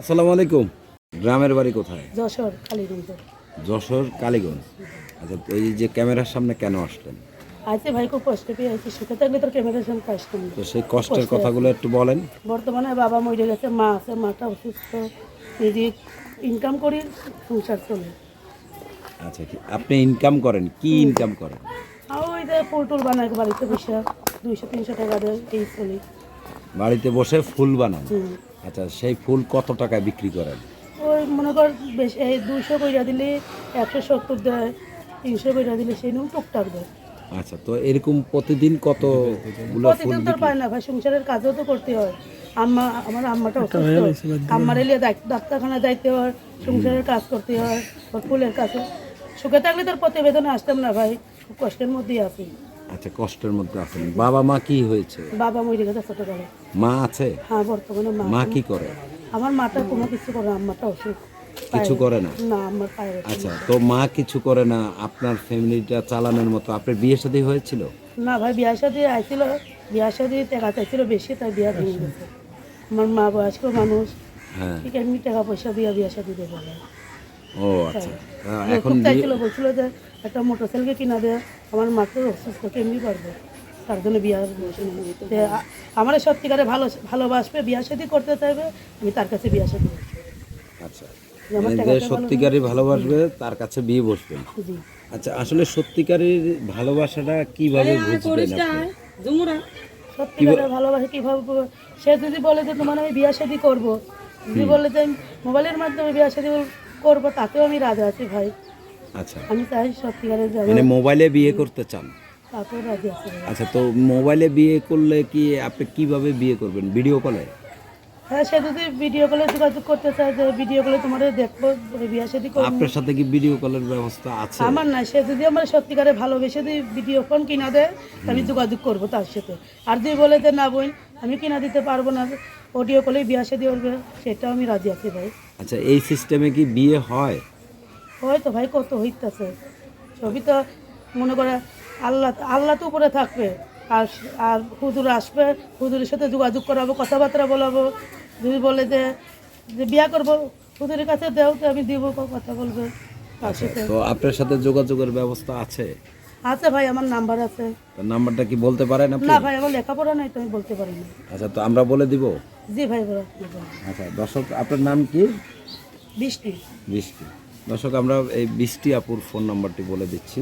আসসালামু আলাইকুম। গ্রামের বাড়ি কোথায়? যশোর কালীগঞ্জ। যশোর কালীগঞ্জ। আচ্ছা এই যে ক্যামেরার সামনে কেন আসলেন? আছে ভাই খুব কষ্ট পেয়ে আছি সুখে থাকলে তোর ক্যামেরার সামনে না। তো সেই কষ্টের কথাগুলো একটু বলেন। বর্তমানে বাবা মরে গেছে মা আছে মাটা অসুস্থ। নিজে ইনকাম করি সংসার চলে। আচ্ছা আপনি ইনকাম করেন? কি ইনকাম করেন? ওই যে ফুল বানায় বাড়িতে বসে দুইশো তিনশো টাকা দেয় এই চলি। বাড়িতে বসে ফুল বানান। আচ্ছা সেই ফুল কত টাকায় বিক্রি করেন? ওই মনে কর বেশ এই দুইশো কইরা দিলে একশো সত্তর দেয় তিনশো কইরা দিলে সেই নুন টুকটাক দেয়। আচ্ছা তো এরকম প্রতিদিন কত ফুল প্রতিদিন তোর পায় না ভাই সংসারের কাজও তো করতে হয়। আম্মা আমার আম্মাটা অসুস্থ। আম্মার এলে ডাক্তারখানায় যাইতে হয় সংসারের কাজ করতে হয় ফুলের কাছে সুখে থাকলে তোর প্রতিবেদনে আসতাম না ভাই খুব কষ্টের মধ্যেই আছি। আচ্ছা কষ্টের মধ্যে আছেন। বাবা মা কি হয়েছে? বাবা মরে গেছে ছোটবেলায়। মা আছে? হ্যাঁ বর্তমানে মা মা কি করে? আমার মাটা কোনো কিছু করে না, আম্মাটা অসুখ। কিছু করে না? না আমার অসুখ। আচ্ছা তো মা কিছু করে না আপনার ফ্যামিলিটা চালানোর মতো? আপনার বিয়ে শাদী হয়েছিল? না ভাই বিয়া শাদি আইছিল। বিয়া শাদি টাকা চাইছিল বেশি তাই বিয়া ভেঙে গেছে। আমার মা বয়স্ক মানুষ। হ্যাঁ। ঠিক এমনি টাকা পয়সা দিয়া বিয়া শাদি দেবো ও আচ্ছা। এখন এখন চাইছিল বলছিল যে একটা মোটর সাইকেল কিনা দে আমার মাকে অসুস্থ কেমনি পারবে। তার জন্য বিয়া আমার সত্যিকারে ভালো ভালোবাসবে বিয়া শাদি করতে চাইবে আমি তার কাছে বিয়া শাদি আচ্ছা। মানে সত্যিকারই ভালোবাসবে তার কাছে বিয়ে বসবেন আচ্ছা আসলে সত্যিকারের ভালোবাসাটা কীভাবে বুঝবেন আপনি? সত্যিকারে ভালোবাসে কীভাবে সে যদি বলে যে তোমার আমি বিয়া শাদি করব যদি বলে যে আমি মোবাইলের মাধ্যমে বিয়া শাদি করব তাতেও আমি রাজি আছি ভাই। আচ্ছা। আমি চাই সত্যিকারে যাব মানে মোবাইলে বিয়ে করতে চান? তাতেও রাজি আছি ভাই। আচ্ছা তো মোবাইলে বিয়ে করলে কি আপনি কীভাবে বিয়ে করবেন? ভিডিও কলে? হ্যাঁ সে যদি ভিডিও কলে যোগাযোগ করতে চায় যে ভিডিও কলে তোমার দেখব বিয়া শাদি করব। আপনার সাথে কি ভিডিও কলের ব্যবস্থা আছে? আমার না সে যদি আমার সত্যিকারে ভালোবেসে যদি ভিডিও ফোন কিনা দেয় আমি যোগাযোগ করব তার সাথে। আর যদি বলে যে না বোন আমি কিনা দিতে পারব না? অডিও কলেই বিয়া শাদি করবে সেটাও আমি রাজি আছি ভাই। আচ্ছা এই সিস্টেমে কি বিয়ে হয়? হয়তো ভাই কত হইতেছে? সবই তো মনে করে আল্লাহ আল্লাহ তো উপরে থাকবে। আর আর হুজুর আসবে হুজুরের সাথে যোগাযোগ করাবো কথাবার্তা বলাবো। যদি বলে যে যে বিয়া করব হুজুরের কাছে দেও তো আমি দিব কথা বলবে। সাথে তো আপনার সাথে যোগাযোগের ব্যবস্থা আছে? আছে ভাই আমার নাম্বার আছে। তার নাম্বারটা কি বলতে পারেন আপনি? না ভাই আমার লেখাপড়া নাই তো আমি বলতে পারি না। আচ্ছা তো আমরা বলে দিব? জি ভাই বলো আচ্ছা দর্শক আপনার নাম কি? বৃষ্টি। বৃষ্টি। দর্শক আমরা এই বৃষ্টি আপুর ফোন নাম্বারটি বলে দিচ্ছি।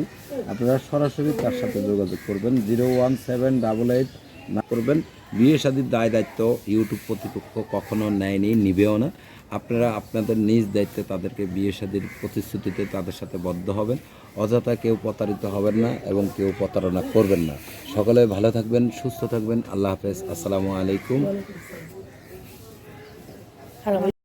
আপনারা সরাসরি তার সাথে যোগাযোগ করবেন zero one seven double eight না করবেন। বিয়ে শাদীর দায় দায়িত্ব ইউটিউব কর্তৃপক্ষ কখনো নেয়নি, নিবেও না। আপনারা আপনাদের নিজ দায়িত্বে তাদেরকে বিয়ে শাদীর প্রতিশ্রুতিতে তাদের সাথে বদ্ধ হবেন। অযথা কেউ প্রতারিত হবেন না এবং কেউ প্রতারণা করবেন না। সকলে ভালো থাকবেন, সুস্থ থাকবেন। আল্লাহ হাফেজ। আসসালামু আলাইকুম।